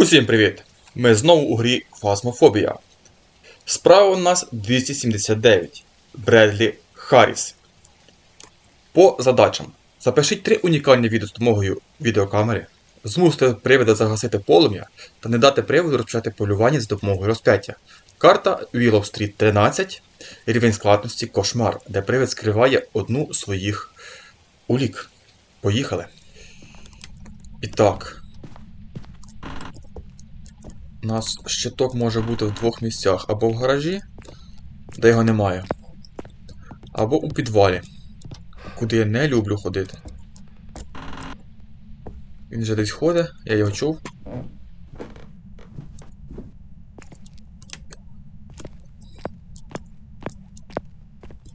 Усім привіт! Ми знову у грі Фасмофобія. Справа у нас 279. Бредлі Харріс. По задачам. Запишіть три унікальні відео з допомогою відеокамери. Змусити привида загасити полум'я та не дати приводу розпочати полювання з допомогою розп'яття. Карта Willow Street 13. Рівень складності Кошмар, де привид скриває одну своїх улік. Поїхали. І так. У нас щиток може бути в двох місцях. Або в гаражі, де його немає. Або у підвалі, куди я не люблю ходити. Він вже десь ходить, я його чув.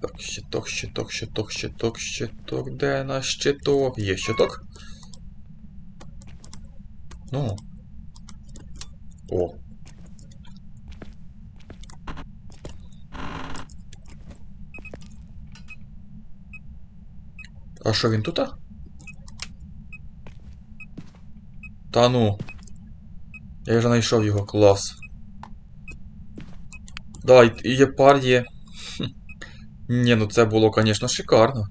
Так, щиток, щиток, щиток, щиток, щиток. Де наш щиток? Є щиток? Ну. О. А що він тут? Та ну. Я вже знайшов його клас. Да, і є пар є. Ні, ну це було, звісно, шикарно.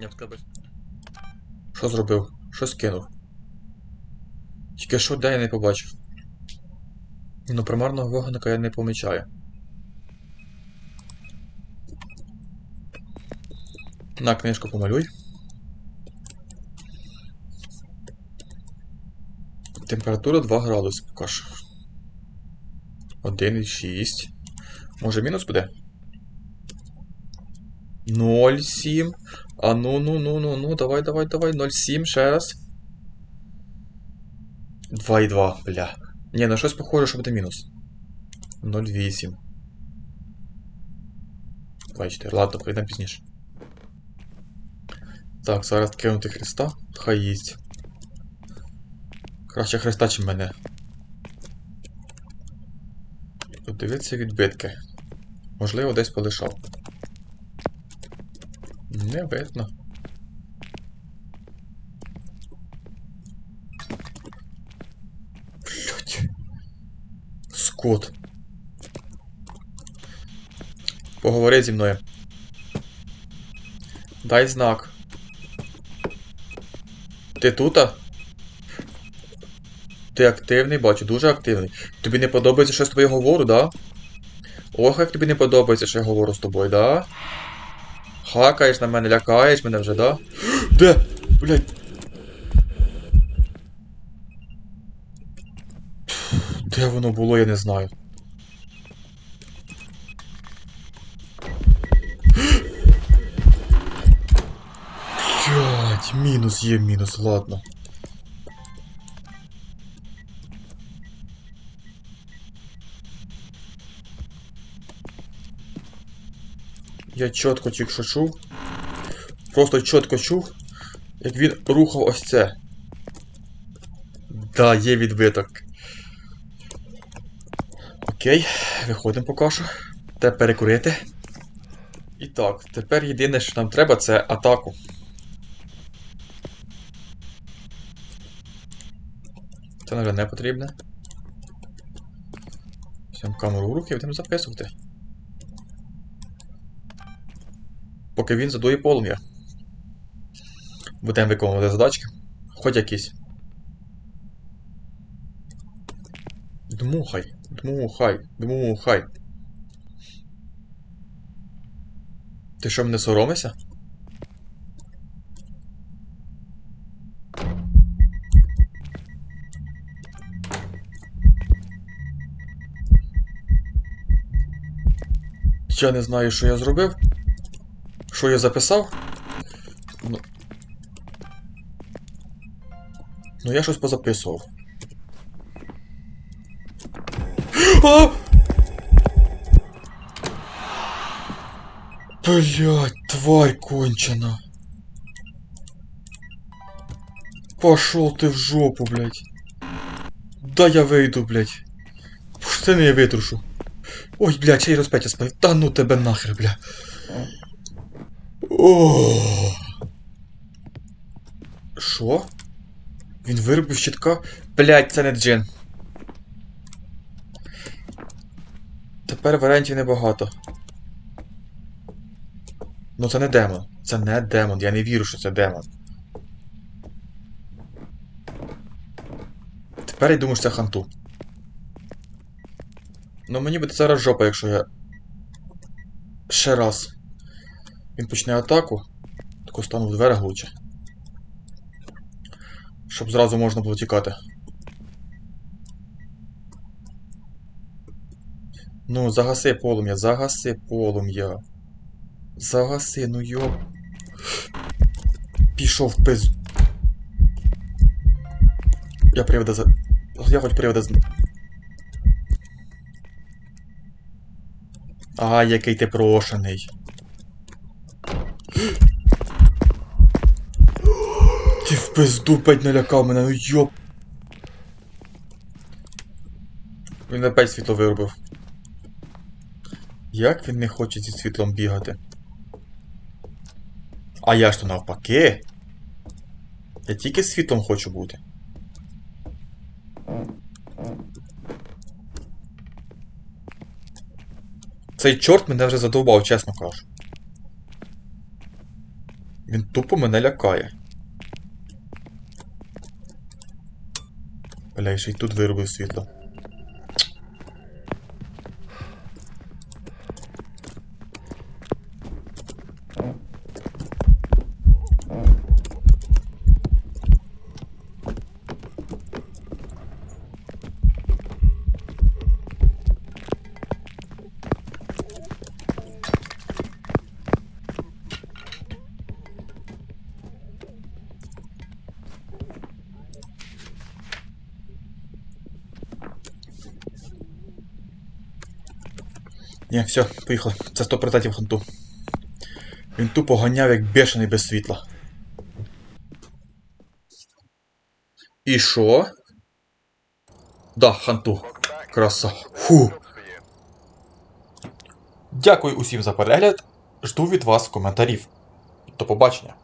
Я б сказав. Що зробив? Що скинув? Тільки що де я не побачив. Ну, примарного вогника я не помічаю. На книжку помалюй. Температура 2 градуси поки що. 1,6. Може мінус буде? 0,7. А ну ну ну ну ну, давай, давай, давай. 0,7 ще раз. 2,2, бля. Ні, на щось похоже, що буде мінус. 0,8. 2,4. Ладно, прийдемо пізніше. Так, зараз кинути Христа. Хай їсть. Краще Христа, чим мене. Подивіться відбитки. Можливо, десь полишав. Не видно. Блять. Скот. Поговори зі мною. Дай знак. Ти тута? Ти активний, бачу, дуже активний. Тобі не подобається, що я з тобою говорю, да? Ох, як тобі не подобається, що я говорю з тобою, да? Хакаєш на мене, лякаєш мене вже, да? Де? Блять. Де воно було, я не знаю. Блять, мінус є мінус, ладно. Я чітко тільки що чув. Просто чітко чув, як він рухав ось це. Да, є відбиток. Окей, виходимо поки що. Те перекурити. І так, тепер єдине, що нам треба, це атаку. Це вже не потрібне. Візьмемо камеру в руки і будемо записувати. Поки він задує полум'я. Будемо виконувати задачки. Хоч якісь. Дмухай, дмухай, дмухай. Ти що мене соромишся? Я не знаю, що я зробив. Що я записав? Ну, ну я щось позаписував. Блять, тварь кончена. Пошел ты в жопу, блядь. Да я вийду, блядь. Штани я витрушу. Ой, блядь, ще й розп'яття спав. Та ну тебе нахер, бля. О. Що? Він виробив щитка. Блять, це не джин. Тепер варіантів небагато. Ну це не демон. Це не демон. Я не вірю, що це демон. Тепер я думаю, що це ханту. Ну мені буде зараз жопа, якщо я. Ще раз. Він почне атаку. Тако стану в дверях лучше. Щоб зразу можна було тікати. Ну, загаси полум'я, загаси полум'я. Загаси, ну йоп. Пішов в. Я привода за. Я хоч привода з. А, який ти прошений. Ти в пизду п'ять налякав мене, ну йоп. Він опять світло виробив. Як він не хоче зі світлом бігати? А я ж то навпаки. Я тільки з світлом хочу бути. Цей чорт мене вже задовбав, чесно кажу. Він тупо мене лякає. Бля, ще й тут виробив світло. Ні, все, поїхали. Це 100% ханту. Він тупо ганяв як бешений без світла. І що? Да, ханту. Краса. Фу. Дякую усім за перегляд. Жду від вас коментарів. До побачення.